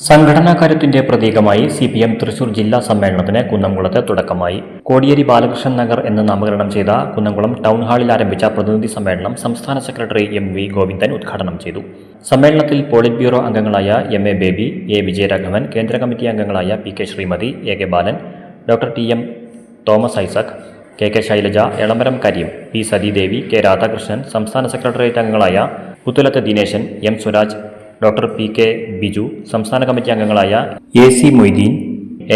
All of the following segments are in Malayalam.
സംഘടനാ കരുത്തിന്റെ പ്രതീകമായി സി പി എം തൃശൂർ ജില്ലാ സമ്മേളനത്തിന് കുന്നംകുളത്ത് തുടക്കമായി. കോടിയേരി ബാലകൃഷ്ണൻ നഗർ എന്ന് നാമകരണം ചെയ്ത കുന്നംകുളം ടൗൺ ഹാളിൽ ആരംഭിച്ച പ്രതിനിധി സമ്മേളനം സംസ്ഥാന സെക്രട്ടറി എം വി ഗോവിന്ദൻ ഉദ്ഘാടനം ചെയ്തു. സമ്മേളനത്തിൽ പോളിറ്റ് ബ്യൂറോ അംഗങ്ങളായ M A Baby A Vijayaraghavan കേന്ദ്ര കമ്മിറ്റി അംഗങ്ങളായ P K Sreemathi A K Balan doctor T M Thomas Isaac K K Shailaja Elamaram Kareem P Sathidevi K Radhakrishnan സംസ്ഥാന സെക്രട്ടേറിയറ്റ് അംഗങ്ങളായ Puthalath Dineshan M Swaraj doctor P K Biju സംസ്ഥാന കമ്മിറ്റി അംഗങ്ങളായ A C Moideen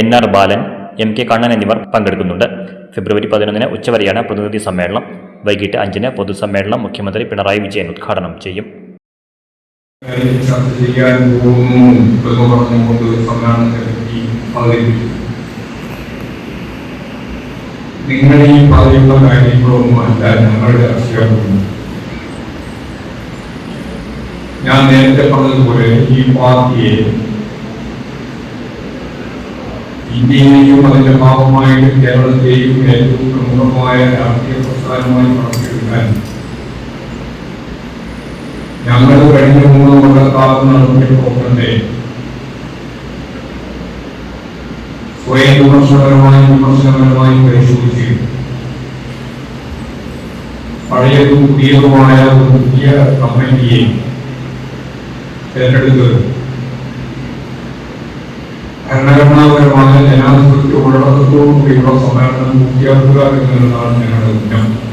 N R Balan M K Kannan എന്നിവർ പങ്കെടുക്കുന്നുണ്ട്. ഫെബ്രുവരി പതിനൊന്നിന് ഉച്ചവരെയാണ് പ്രതിനിധി സമ്മേളനം. വൈകിട്ട് അഞ്ചിന് പൊതുസമ്മേളനം മുഖ്യമന്ത്രി പിണറായി വിജയൻ ഉദ്ഘാടനം ചെയ്യും. നിങ്ങളീ ഈ പറയുന്ന കാര്യങ്ങളൊന്നും അല്ല ഞങ്ങളുടെ ആശയപ്പെടുന്നു ഞാൻ നേരത്തെ പറഞ്ഞതുപോലെ ഈ പാർട്ടിയെ ഇന്ത്യയിലെയും അതിന്റെ ഭാഗമായിട്ട് കേരളത്തെയും ഏറ്റവും പ്രമുഖമായ രാഷ്ട്രീയ പ്രസ്ഥാനമായി വളർത്തിയെടുക്കാൻ ഞങ്ങൾ കഴിഞ്ഞ മൂന്ന് കൊല്ലക്കാലം നടത്തിയ പ്രവർത്തനത്തെ സ്വയം വിമർശനപരമായും വിമർശനപരമായും പരിശോധിച്ച് പഴയതും പുതിയതുമായ ഒരു പുതിയ കമ്മിറ്റിയെ തിരഞ്ഞെടുത്ത് ഭരണഘടനാപരമായ ജനാധിപത്യ ഉള്ളടക്കത്തോടുകൂടിയുള്ള സമ്മേളനം പൂർത്തിയാക്കുക എന്നുള്ളതാണ് ഞങ്ങളുടെ ഉദ്യമം